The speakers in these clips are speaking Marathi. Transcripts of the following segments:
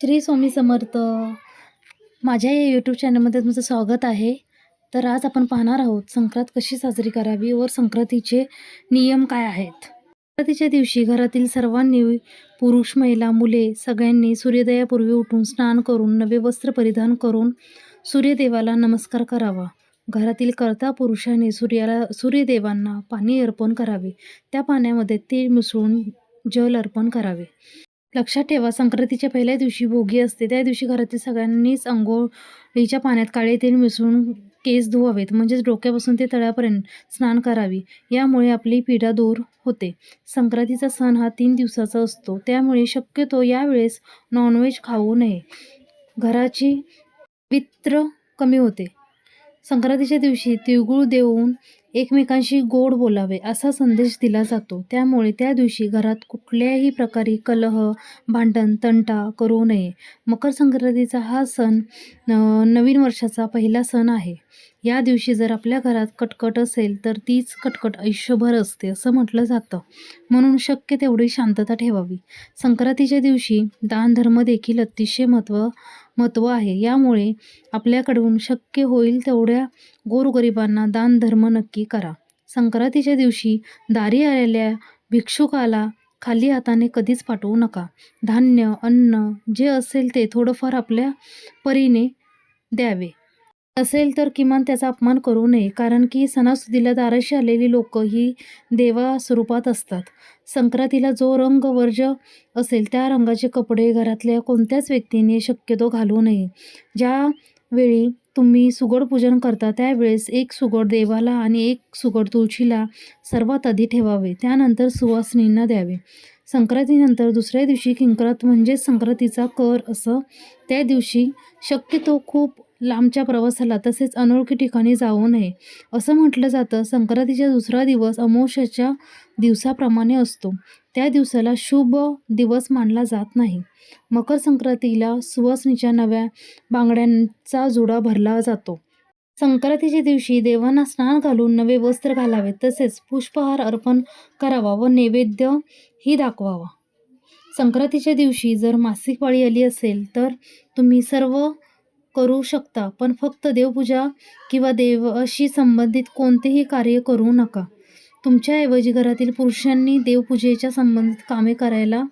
श्री स्वामी समर्थ. माझ्या या यूट्यूब चॅनलमध्ये तुमचं स्वागत आहे. तर आज आपण पाहणार आहोत संक्रांत कशी साजरी करावी व संक्रांतीचे नियम काय आहेत? संक्रांतीच्या दिवशी घरातील सर्वांनी पुरुष महिला मुले सगळ्यांनी सूर्योदयापूर्वी उठून स्नान करून नवे वस्त्र परिधान करून सूर्यदेवाला नमस्कार करावा. घरातील कर्ता पुरुषाने सूर्याला सूर्यदेवांना पाणी अर्पण करावे. त्या पाण्यामध्ये तीळ मिसळून जल अर्पण करावे. लक्षात ठेवा संक्रांतीच्या पहिल्या दिवशी भोगी असते. त्या दिवशी घरातील सगळ्यांनीच अंघोळीच्या पाण्यात काळे तेल मिसळून केस धुवावेत. म्हणजेच डोक्यापासून ते तळ्यापर्यंत स्नान करावे. यामुळे आपली पीडा दूर होते. संक्रांतीचा सण हा तीन दिवसाचा असतो. त्यामुळे शक्यतो यावेळेस नॉनव्हेज खाऊ नये. घराची पित्र कमी होते. संक्रांतीच्या दिवशी तिळगुळ देऊन एकमेकांशी गोड बोलावे असा संदेश दिला जातो. त्यामुळे त्या दिवशी घरात कुठल्याही प्रकारे कलह भांडण तंटा करू नये. मकर संक्रांतीचा हा सण नवीन वर्षाचा पहिला सण आहे. या दिवशी जर आपल्या घरात कटकट असेल तर तीच कटकट आयुष्यभर असते असं म्हटलं जातं. म्हणून शक्य तेवढी शांतता ठेवावी. संक्रांतीच्या दिवशी दानधर्म देखील अतिशय महत्त्व महत्त्व आहे. यामुळे आपल्याकडून शक्य होईल तेवढ्या गोरगरिबांना दानधर्म नक्की करा. संक्रांतीच्या दिवशी दारी आलेल्या भिक्षुकाला खाली हाताने कधीच पाठवू नका. धान्य अन्न जे असेल ते थोडंफार आपल्या परीने द्यावे. असेल तर किमान त्याचा अपमान करू नये कारण की सणासुदीला दाराशी आलेली लोक ही देवा स्वरूपात असतात. संक्रांतीला जो रंग वर्ज असेल त्या रंगाचे कपडे घरातल्या कोणत्याच व्यक्तीने शक्यतो घालू नये. ज्या वेळी तुम्ही सुगड पूजन करता त्यावेळेस एक सुगड देवाला आणि एक सुगड तुळशीला सर्वात आधी ठेवावे. त्यानंतर सुवासिनींना द्यावे. संक्रांतीनंतर दुसऱ्या दिवशी किंकरात म्हणजेच संक्रांतीचा कर असं त्या दिवशी शक्यतो खूप लांबच्या प्रवासाला तसेच अनोळखी ठिकाणी जाऊ नये. असं म्हटलं जातं संक्रांतीचा दुसरा दिवस अमावस्याच्या दिवसाप्रमाणे असतो. त्या दिवसाला शुभ दिवस मानला जात नाही. मकर संक्रांतीला सुवासनीच्या नव्या बांगड्यांचा जुडा भरला जातो. संक्रांतीच्या दिवशी देवांना स्नान घालून नवे वस्त्र घालावे तसेच पुष्पहार अर्पण करावा व नैवेद्य ही दाखवावा. संक्रांतीच्या दिवशी जर मासिक पाळी आली असेल तर तुम्ही सर्व करू शकता पण फक्त देवपूजा किंवा देवाशी संबंधित कोणतेही कार्य करू नका. तुमच्याऐवजी घरातील पुरुषांनी देवपूजेच्या संबंधित कामे करायला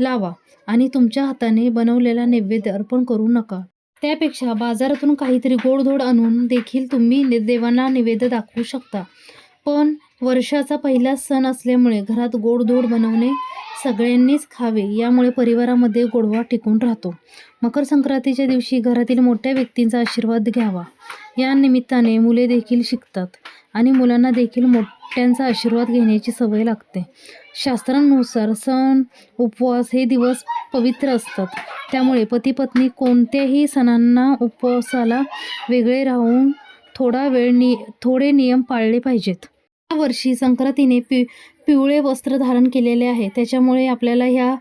लावा आणि तुमच्या हाताने बनवलेला नैवेद्य अर्पण करू नका. त्यापेक्षा बाजारातून काहीतरी गोडधोड आणून देखील तुम्ही नि- देवांना नैवेद्य दाखवू शकता. पण वर्षाचा पहिला सण असल्यामुळे घरात गोडधोड बनवणे सगळ्यांनीच खावे यामुळे परिवारामध्ये गोडवा टिकून राहतो. मकर संक्रांतीच्या दिवशी घरातील मोठ्या व्यक्तींचा आशीर्वाद घ्यावा. या निमित्ताने मुले देखील शिकतात आणि मुलांना देखील मोठ्यांचा आशीर्वाद घेण्याची सवय लागते. शास्त्रांनुसार सण उपवास हे दिवस पवित्र असतात. त्यामुळे पती पत्नी कोणत्याही सणांना उपवासाला वेगळे राहून थोडा वेळ नि थोडे नियम पाळले पाहिजेत. वर्षी संक्रांतीने पि पिवळे वस्त्र धारण केलेले आहे. त्याच्यामुळे आपल्याला ह्या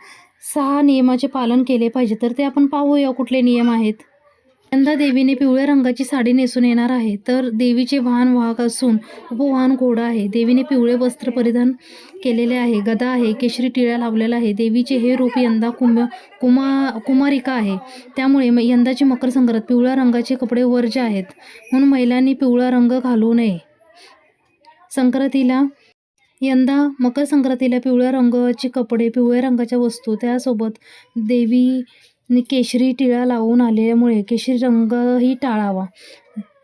सहा नियमाचे पालन केले पाहिजे. तर ते आपण पाहूया कुठले नियम आहेत. यंदा देवीने पिवळ्या रंगाची साडी नेसून येणार आहे. तर देवीचे वाहन वाहक असून उपवाहन घोडा आहे. देवीने पिवळे वस्त्र परिधान केलेले आहे. गदा आहे. केशरी टिळ्या लावलेला आहे. देवीचे हे रूप यंदा कुंभ कुमा कुमारिका आहे. त्यामुळे म- यंदाची मकर संक्रांत पिवळ्या रंगाचे कपडे वर्ज आहेत. म्हणून महिलांनी पिवळा रंग घालू नये. संक्रांतीला यंदा मकर संक्रांतीला पिवळ्या रंगाचे कपडे पिवळ्या रंगाच्या वस्तू त्यासोबत देवी केशरी टिळा लावून आल्यामुळे केशरी रंगही टाळावा.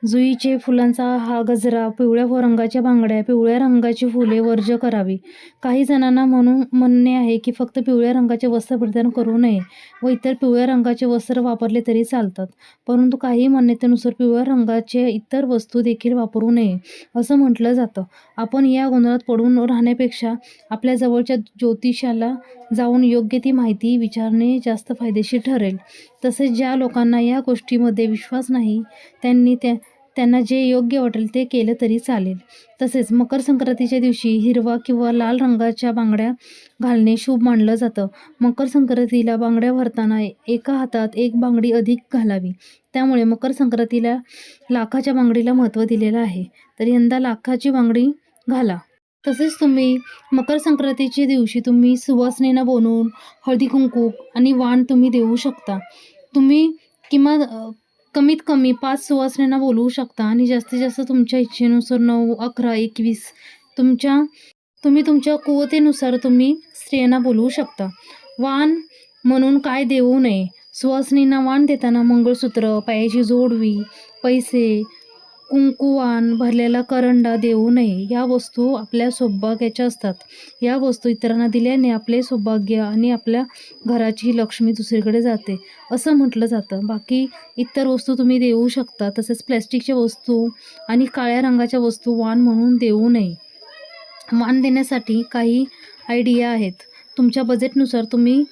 जुईचे फुलांचा हा गजरा पिवळ्या व रंगाच्या बांगड्या पिवळ्या रंगाची फुले वर्ज करावी. काही जणांना म्हणून म्हणणे आहे की फक्त पिवळ्या रंगाचे वस्त्र परिधान करू नये व इतर पिवळ्या रंगाचे वस्त्र वापरले तरी चालतात. परंतु काही मान्यतेनुसार पिवळ्या रंगाचे इतर वस्तू देखील वापरू नये असं म्हटलं जातं. आपण या गोंधळात पडून राहण्यापेक्षा आपल्या जवळच्या ज्योतिषाला जाऊन योग्य ती माहिती विचारणे जास्त फायदेशीर ठरेल. तसेच ज्या लोकांना या गोष्टीमध्ये विश्वास नाही त्यांनी त्या त्यांना जे योग्य वाटेल ते केलं तरी चालेल. तसेच मकर संक्रांतीच्या दिवशी हिरवा किंवा लाल रंगाच्या बांगड्या घालणे शुभ मानलं जातं. मकर संक्रांतीला बांगड्या भरताना एका हातात एक बांगडी अधिक घालावी. त्यामुळे मकर संक्रांतीला लाखाच्या बांगडीला महत्त्व दिलेलं आहे. तर यंदा लाखाची बांगडी घाला. तसेच तुम्ही मकर संक्रांतीच्या दिवशी तुम्ही सुवासनेनं बनवून हळदी कुंकू आणि वाण तुम्ही देऊ शकता. तुम्ही किमान कमीत कमी पाच सुवासण्यांना बोलवू शकता आणि जास्तीत जास्त तुमच्या इच्छेनुसार नऊ अकरा एकवीस तुमच्या तुम्ही तुमच्या कुवतेनुसार तुम्ही स्त्रियांना बोलवू शकता. वाण म्हणून काय देऊ नये? सुवासनींना वाण देताना मंगळसूत्र पायाची जोडवी पैसे कुंकुवान भरलेला करंडा देऊ नये. या वस्तू आपल्या सौभाग्याच्या असतात. या वस्तू इतरांना दिल्याने आपले सौभाग्य आणि आपल्या घराची लक्ष्मी दुसरीकडे जाते असं म्हटलं जातं. बाकी इतर वस्तू तुम्ही देऊ शकता तसेच प्लॅस्टिकच्या वस्तू आणि काळ्या रंगाच्या वस्तू वाण म्हणून देऊ नये. वाण देण्यासाठी काही आयडिया आहेत. तुमच्या बजेटनुसार तुम्ही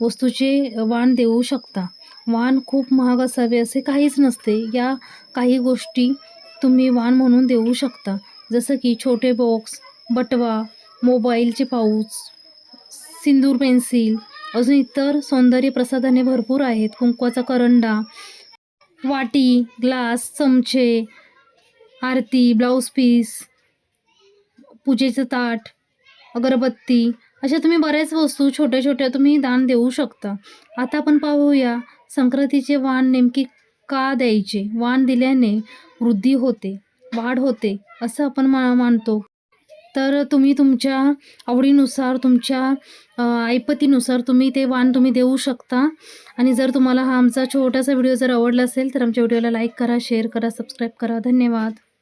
वस्तूचे वाण देऊ शकता. वाण खूप महाग असावे असे काहीच नसते. या काही गोष्टी तुम्ही वाण म्हणून देऊ शकता. जसं की छोटे बॉक्स बटवा मोबाईलचे पाऊच सिंदूर पेन्सिल अजून इतर सौंदर्य प्रसाधने भरपूर आहेत. कुंकवाचा करंडा वाटी ग्लास चमचे आरती ब्लाऊज पीस पूजेचं ताट अगरबत्ती अशा तुम्ही बऱ्याच वस्तू छोट्या छोट्या तुम्ही दान देऊ शकता. आता आपण पाहूया संक्रांतीचे वाण नेमकी का द्यायचे? वाण दिल्याने वृद्धी होते वाढ होते असं आपण मा मानतो. तर तुम्ही तुमच्या आवडीनुसार तुमच्या ऐपतीनुसार तुम्ही ते वाण तुम्ही देऊ शकता. आणि जर तुम्हाला हा आमचा छोटासा व्हिडिओ जर आवडला असेल तर आमच्या व्हिडिओला लाईक करा शेअर करा सबस्क्राईब करा. धन्यवाद.